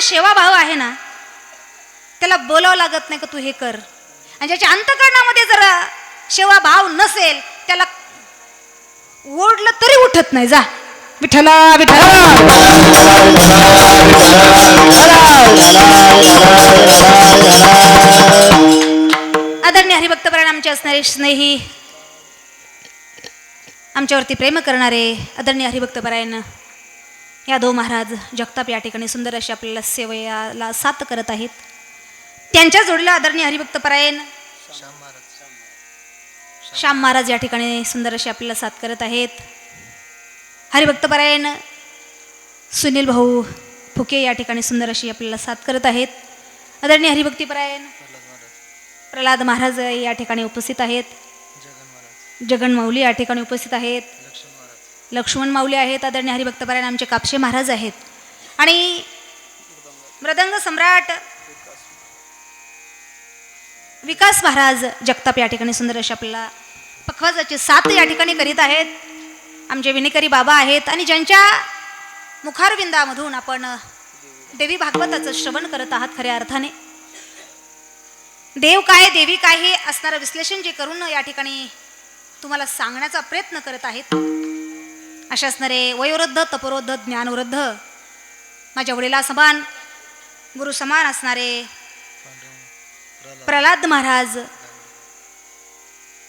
अंतकरणामध्ये सेवाभाव आहे ना त्याला बोलावं लागत नाही का तू हे कर? आणि ज्याच्या अंतकरणामध्ये जर सेवाभाव नसेल त्याला ओढलं तरी उठत नाही. जा. विठला विठला आदरणीय हरिभक्तपरायण आमचे असणारे स्नेही आमच्यावरती प्रेम करणारे आदरणीय हरिभक्तपरायण यादव महाराज जगताप या ठिकाणी सुंदर अशी आपल्याला सेवेला साथ करत आहेत. त्यांच्या जोडीला आदरणीय हरिभक्तपरायण श्याम महाराज या ठिकाणी सुंदर अशी आपल्याला साथ करत आहेत. हरिभक्तपरायण सुनील भाऊ फुके या ठिकाणी सुंदर अशी आपल्याला साथ करत आहेत. आदरणीय हरिभक्तीपरायण प्रल्हाद महाराज या ठिकाणी उपस्थित आहेत. जगन माऊली या ठिकाणी उपस्थित आहेत. लक्ष्मण माऊली आहेत आदरणीय हरिभक्तपरायण आमचे कापशे महाराज आहेत. आणि मृदंग सम्राट विकास महाराज जगताप या ठिकाणी सुंदर अशी आपल्याला पखवाजाचे साथ या ठिकाणी करीत आहेत. आमचे विनेकरी बाबा आहेत आणि ज्यांच्या मुखारविंदामधून आपण देवी भागवताचं श्रवण करत आहात खऱ्या अर्थाने. देव काय देवी काय हे असणारं विश्लेषण जे करून या ठिकाणी तुम्हाला सांगण्याचा प्रयत्न करत आहेत. असे असणारे वयोवृद्ध तपोरोद्ध ज्ञानवृद्ध माझ्या वडिला समान गुरु समान असणारे प्रल्हाद महाराज.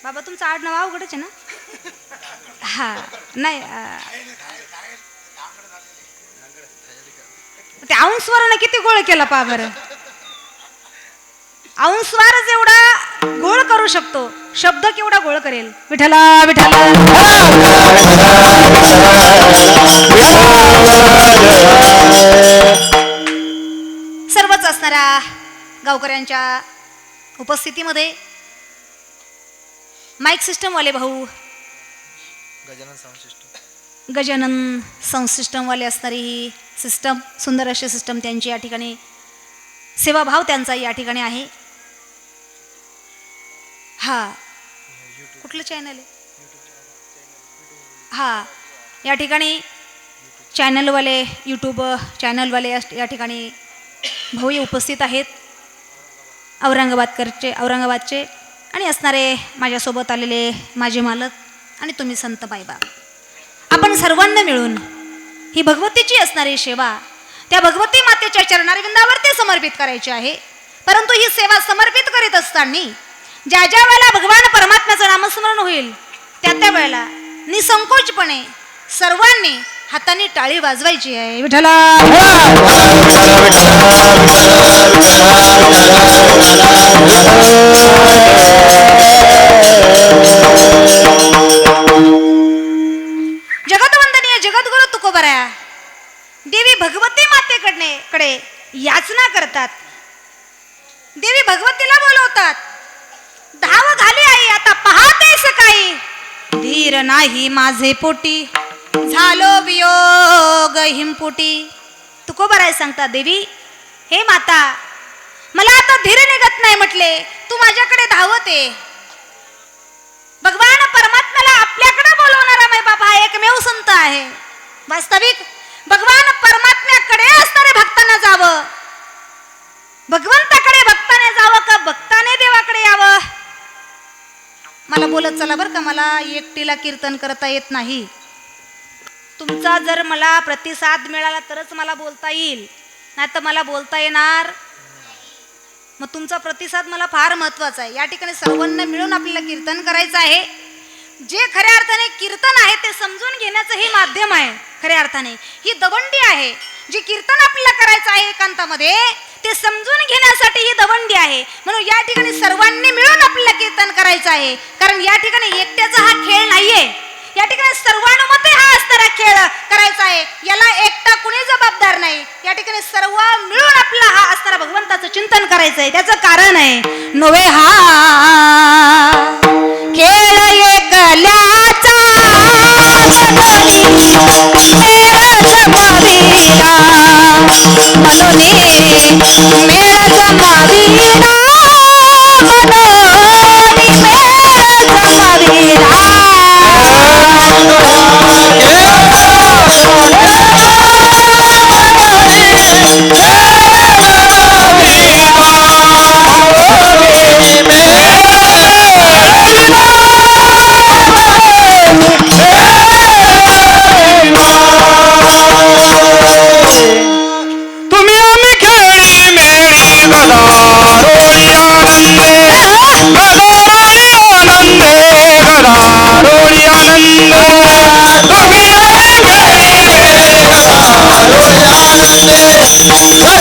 बाबा तुमचं आडनाव अवघडच आहे ना? हा नाही ते औंसवारानं किती गोळ केला पा बरं. औंस्वारच एवढा गोळ करू शकतो. शब्द केवढा गोळ करेल? विठला विठला गावकऱ्यांच्या उपस्थितीमध्ये. माईक सिस्टमवाले भाऊ. Gajanan sound system. Gajanan sound सिस्टमवाले असणारी ही सिस्टम सुंदर अशी सिस्टम त्यांची या ठिकाणी. सेवाभाव त्यांचा या ठिकाणी आहे. हा. कुठलं चॅनल आहे? हा. या ठिकाणी चॅनलवाले यूट्यूब चॅनलवाले या- या ठिकाणी भाऊ उपस्थित आहेत. औरंगाबादकरचे औरंगाबादचे आणि असणारे माझ्यासोबत आलेले माझे मालक आणि तुम्ही संत बायबा आपण सर्वांना मिळून ही भगवतीची असणारी सेवा त्या भगवती मातेच्या चरणारविंदावरती समर्पित करायची आहे. परंतु ही सेवा समर्पित करीत असताना ज्या ज्या वेळेला भगवान परमात्म्याचं नामस्मरण होईल त्या त्या वेळेला निसंकोचपणे सर्वांनी हाताने टाळी वाजवायची आहे. विठला जगतवंदनीय जगद्गुरु तुकोबऱ्या देवी भगवती मातेकडने कडे याचना करतात. देवी भगवतीला बोलवतात. धाव घाली आई आता पाहते सकाळी धीर नाही माझे पोटी. झालो वियोग हिमपुटी. तुकोबराय सांगता देवी? हे माता मला आता धीर निघत नाही म्हटले. तू माझ्याकडे धावते भगवान परमात्म्याला आपल्याकडे बोलवणारा माय बाबा हा एकमेव संत आहे. वास्तविक भगवान परमात्म्याकडे असणारे भक्तांना जावं. भगवंताकडे भक्ताने जावं का भक्ताने देवाकडे यावं? मला बोलत चला बरं का मला एकटीला कीर्तन करता येत नाही. तुमचा जर मला प्रतिसाद मिळाला तरच मला बोलता येईल. नाही तर मला बोलता येणार. मग तुमचा प्रतिसाद मला फार महत्त्वाचा आहे. या ठिकाणी सर्वांना मिळून आपल्याला कीर्तन करायचं आहे. जे खऱ्या अर्थाने कीर्तन आहे ते समजून घेण्याचं हे माध्यम आहे. खऱ्या अर्थाने. ही दवंडी आहे. जे कीर्तन आपल्याला करायचं आहे एकांतामध्ये ते समजून घेण्यासाठी ही दवंडी आहे. म्हणून या ठिकाणी सर्वांनी मिळून आपल्याला कीर्तन करायचं आहे. कारण या ठिकाणी एकट्याचा हा खेळ नाहीये. या ठिकाणी सर्वानुमते हा असणारा खेळ करायचा आहे. याला एकटा कुणी जबाबदार नाही. या ठिकाणी सर्व मिळून आपला हा असणारा भगवंताचं चिंतन करायचं आहे त्याचं कारण आहे नव्हे हा खेळ एकल्याचा. मेळ जमाविला la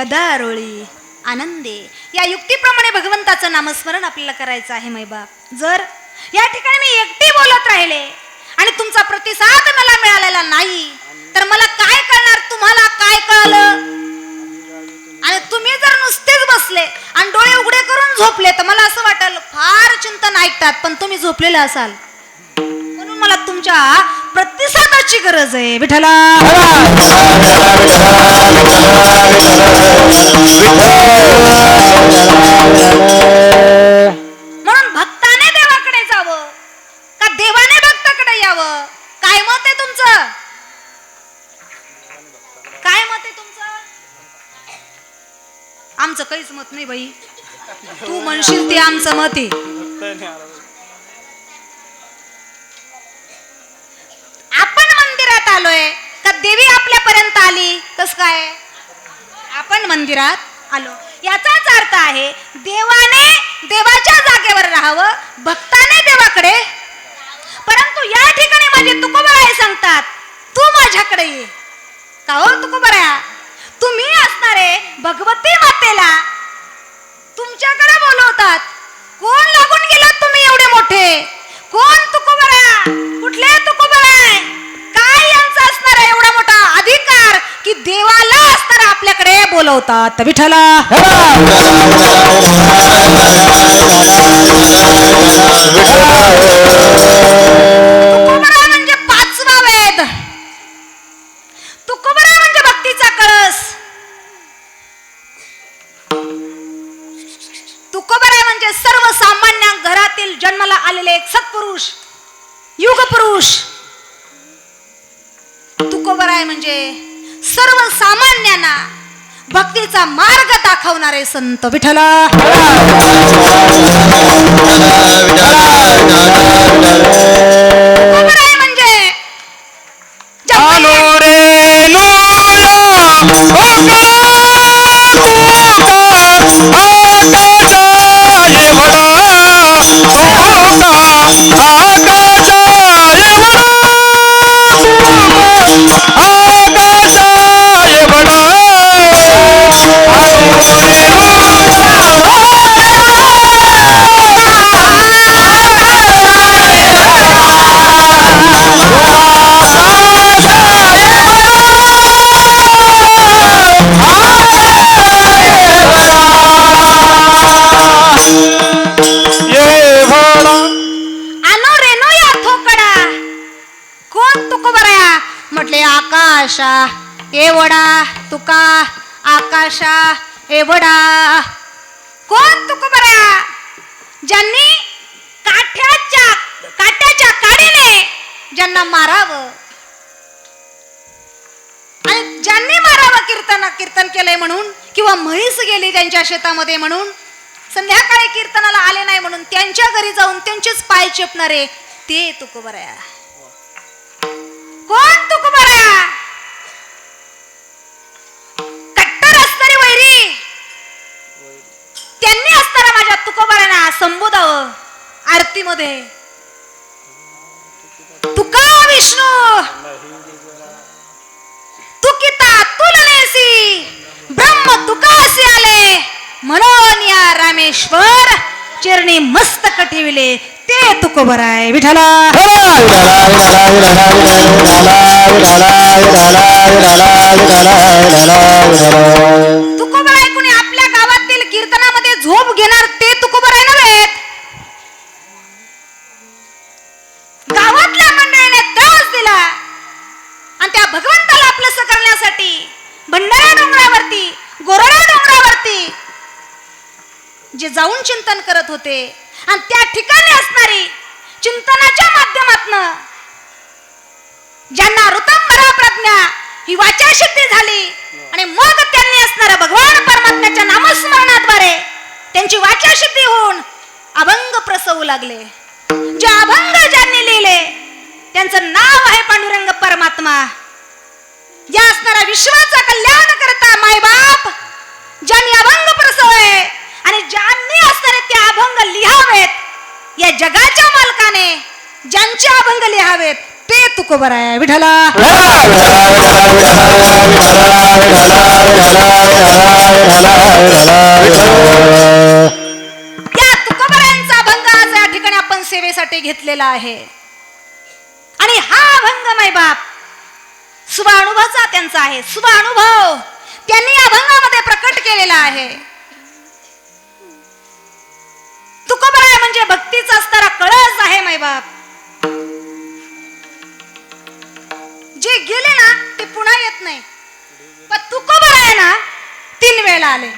गदारोळी. आनंदे. या युक्तीप्रमाणे भगवंताचं नामस्मरण आपल्याला करायचं आहे मैबाप जर या ठिकाणी मी एकटी बोलत राहिले आणि तुमचा प्रतिसाद मला मिळालेला नाही तर मला काय कळणार? तुम्हाला काय कळलं? आणि तुम्ही जर नुसतेच बसले आणि डोळे उघडे करून झोपले तर मला असं वाटेल फार चिंतन ऐकतात पण तुम्ही झोपलेले असाल. म्हणून मला तुमच्या प्रतिसादाची गरज आहे विठला म्हणून भक्ताने देवाकडे जावं का देवाने भक्ताकडे यावं? काय मत आहे तुमचं? काय मत आहे तुमचं? आमचं काहीच मत नाही बाई. तू म्हणशील ते आमचं मत आहे. आपण मंदिरात आलोय. का देवी आपल्यापर्यंत आली? कस काय? आपण मंदिरात आलो. याचाच अर्थ आहे देवाने देवाच्या जागेवर राहावं भक्ताने देवाकडे. परंतु या ठिकाणी माझे तुकोबराय सांगतात तू माझ्याकडे ये. का हो तुकोबराया तुम्ही असणारे भगवती मातेला तुमच्याकडे बोलवतात. कोण लागून गेलात तुम्ही एवढे मोठे? कोण तुकोबराया कुठले तुकोबराय काय यांचा असणार आहे एवढा मोठा अधिकार की देवाला तर आपल्याकडे बोलवतात. विठला तुकोबरा म्हणजे पाचवा वेद. तुकोबरा म्हणजे भक्तीचा कळस. तुकोबरा म्हणजे सर्वसामान्य घरातील जन्माला आलेले एक सत्पुरुष युग पुरुष तुकोबराय म्हणजे सर्वसामान्यांना भक्तीचा मार्ग दाखवणारे संत विठला वडा तुका आकाशा ए कोण कोण बरा? ज्यांनी काठ्याच्या काट्याच्या काडीने ज्यांना मारावं. आणि ज्यांनी मारावं कीर्तन कीर्तन केलंय म्हणून किंवा म्हैस गेली त्यांच्या शेतामध्ये म्हणून संध्याकाळी कीर्तनाला आले नाही म्हणून त्यांच्या घरी जाऊन त्यांचेच पाय चेपणारे ते तुकबऱ्या कोण तुकोबराया आरतीमध्ये तुका विष्णू तुकिता तुलनेसी ब्रह्म तुकासी आले म्हणून या रामेश्वर चिरणी मस्तक ठेविले ते तुकोबराय विठला विठाला कुणी आपल्या गावातील कीर्तनामध्ये झोप घेणार ते तुकोबराय नव्हेत गावातल्या मंडळीने त्रास दिला आणि त्या भगवंताला आपलंसं करण्यासाठी भंडारा डोंगरावरती गोरडा डोंगरावरती जे जाऊन चिंतन करत होते आणि त्या ठिकाणी असणारी चिंतनाच्या माध्यमातनं ज्यांना ऋतंबरा प्रज्ञा ही वाचा सिद्धी झाली आणि मग त्यांनी असणाऱ्या भगवान परमात्म्याच्या नामस्मरणाद्वारे त्यांची वाचा सिद्धी होऊन अभंग प्रसवू लागले. जे अभंग ज्यांनी लिहिले त्यांचं नाव आहे पांडुरंग परमात्मा. या असणाऱ्या विश्वाचा कल्याण करता मायबाप ज्यांनी अभंग प्रसवले आणि ज्यांनी असणारे ते अभंग लिहावेत या जगाच्या मालकाने ज्यांचे अभंग लिहावेत ते तुकोबर आहे विठला त्या तुकोबरायांचा अभंग आज या ठिकाणी आपण सेवेसाठी घेतलेला आहे. आणि हा अभंग माय बाप शुभानुभवचा त्यांचा आहे. शुभानुभव त्यांनी या अभंगामध्ये प्रकट केलेला आहे. तुकोबराय म्हणजे भक्तीचा असणारा कळस आहे माय आले.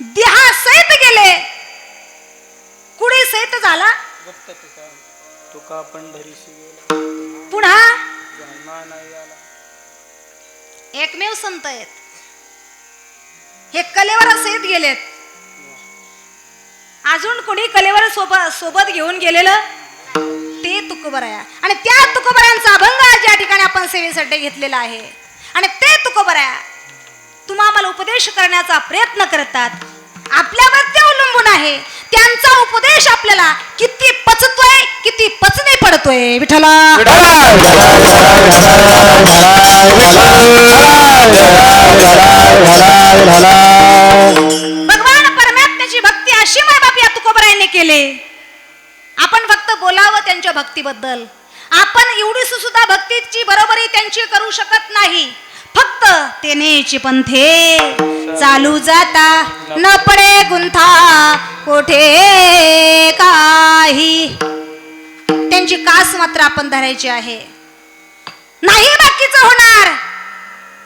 देहा सहित गेले. कुडी सहित झाला? तुका पंढरीशी गेला. पुन्हा? एकमेव संत आहेत. हे कलेवर सहित गेलेत. अजून कोणी कलेवर सोबत सोबत घेऊन गेलेलं? ते तुकोबराया. आणि त्या तुकोबऱ्यांचा अभंग आज या ठिकाणी आपण सेवेसाठी घेतलेला आहे. आणि ते तुकोबराया तुम्हा आम्हाला उपदेश करण्याचा प्रयत्न करतात. आपल्यावर ते अवलंबून आहे. त्यांचा उपदेश आपल्याला किती पचतोय किती पचनी पडतोय. विठला भगवान परमात्म्याची भक्ती अशी मायबाप या तुकोबरायने केले. आपण फक्त बोलावं त्यांच्या भक्तीबद्दल. आपण एवढी सुद्धा भक्तीची बरोबरी त्यांची करू शकत नाही. फक्त तेनेची पंथे. चालू जाता न पडे गुंथा कोठे काही. त्यांची कास मात्र आपण धरायची आहे. नाही बाकीचं होणार.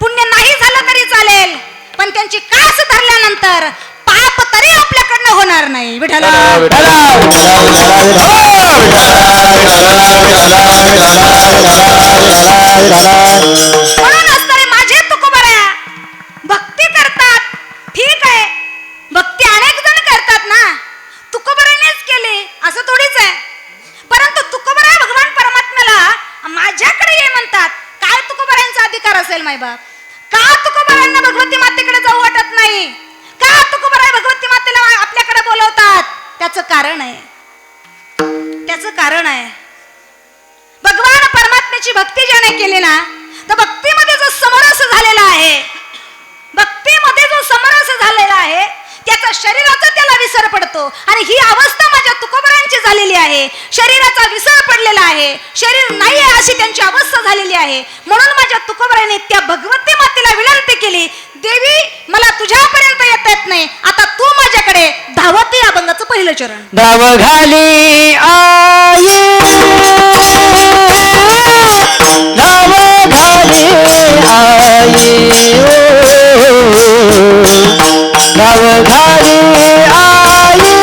पुण्य नाही झालं तरी चालेल. पण त्यांची कास धरल्यानंतर पाप तरी आपल्याकडनं होणार नाही. विठाला म्हणूनच कारण आहे. त्याचं कारण आहे. भगवान परमात्म्याची भक्ती ज्याने केली ना तर भक्तीमध्ये जो समरस झालेला आहे भक्तीमध्ये जो समरस झालेला आहे त्याचा शरीराचा त्याला विसर पडतो. आणि ही अवस्था माझ्या तुकोबरांची झालेली आहे. शरीराचा विसर पडलेला आहे. शरीर नाही आहे अशी त्यांची अवस्था झालेली आहे. म्हणून माझ्या तुकोबराने त्या भगवती मातेला विनंती केली देवी मला तुझ्यापर्यंत येत धाव घाली आई धाव घाली आई धाव घाली आई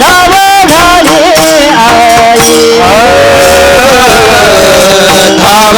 धाव घाली आई धाव